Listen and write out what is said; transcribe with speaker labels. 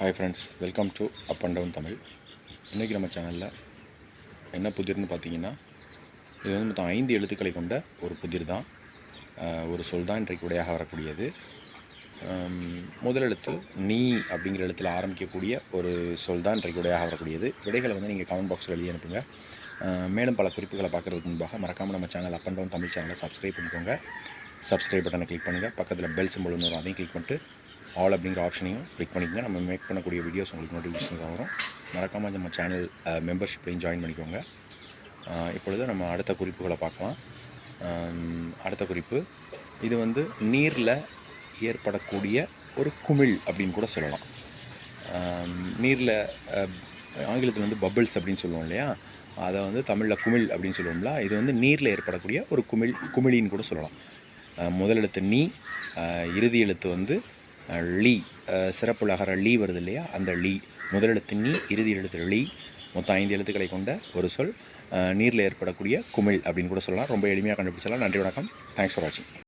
Speaker 1: Hi friends welcome to up and down Tamil இன்றைக்கி நம்ம சேனலில் என்ன புதிர்னு பார்த்தீங்கன்னா இது வந்து மொத்தம் ஐந்து எழுத்துக்களை கொண்ட ஒரு புதிர் தான். ஒரு சொல் தான் இன்றைக்கு உடையாக வரக்கூடியது. முதல் எழுத்து நீ அப்படிங்கிற எழுத்தில் ஆரம்பிக்கக்கூடிய ஒரு சொல் தான் இன்றைக்கு உடையாக வரக்கூடியது. விடைகளை வந்து நீங்கள் கமெண்ட் பாக்ஸில் எழுதி அனுப்புங்க. மேலும் பல குறிப்புகளை பார்க்குறதுக்கு முன்பாக மறக்காமல் நம்ம channel up and down Tamil சேனலை சப்ஸ்கிரைப் பண்ணிக்கோங்க. சப்ஸ்கிரைப் பட்டனை கிளிக் பண்ணுங்கள் பக்கத்தில் பெல் சிம்பிள் ஒன்று அதையும் கிளிக் பண்ணிட்டு ஆல் அப்படிங்கிற ஆப்ஷனையும் கிளிக் பண்ணிக்கோங்க. நம்ம மேக் பண்ணக்கூடிய வீடியோஸ் உங்களுக்கு நோட்டிஃபிகேஷன் வரும். மறக்காமல் நம்ம சேனல் மெம்பர்ஷிப்லையும் ஜாயின் பண்ணிக்கோங்க. இப்பொழுது நம்ம அடுத்த குறிப்புகளை பார்க்கலாம். அடுத்த குறிப்பு. இது வந்து நீரில் ஏற்படக்கூடிய ஒரு குமிழ் அப்படின்னு கூட சொல்லலாம். நீரில் ஆங்கிலத்தில் வந்து பபிள்ஸ் அப்படின்னு சொல்லுவோம் இல்லையா? அதை வந்து தமிழில் குமிழ் அப்படின்னு சொல்லுவோம்ல. இது வந்து நீரில் ஏற்படக்கூடிய ஒரு குமிழ் குமிழின்னு கூட சொல்லலாம். முதலெழுத்து முதல் எழுத்து நீ இறுதி எழுத்து வந்து லீ அஹ் சிறப்பு லீ வருது இல்லையா? அந்த லீ. முதல் எழுத்து நீ இறுதி எழுத்து லீ. மொத்தம் ஐந்து எழுத்துக்களை கொண்ட ஒரு சொல். நீரில் ஏற்படக்கூடிய குமிழ் அப்படின்னு கூட சொல்லலாம். ரொம்ப எளிமையாக கண்டுபிடிச்சலாம் நன்றி வணக்கம். தேங்க்ஸ் ஃபார் வாட்சிங்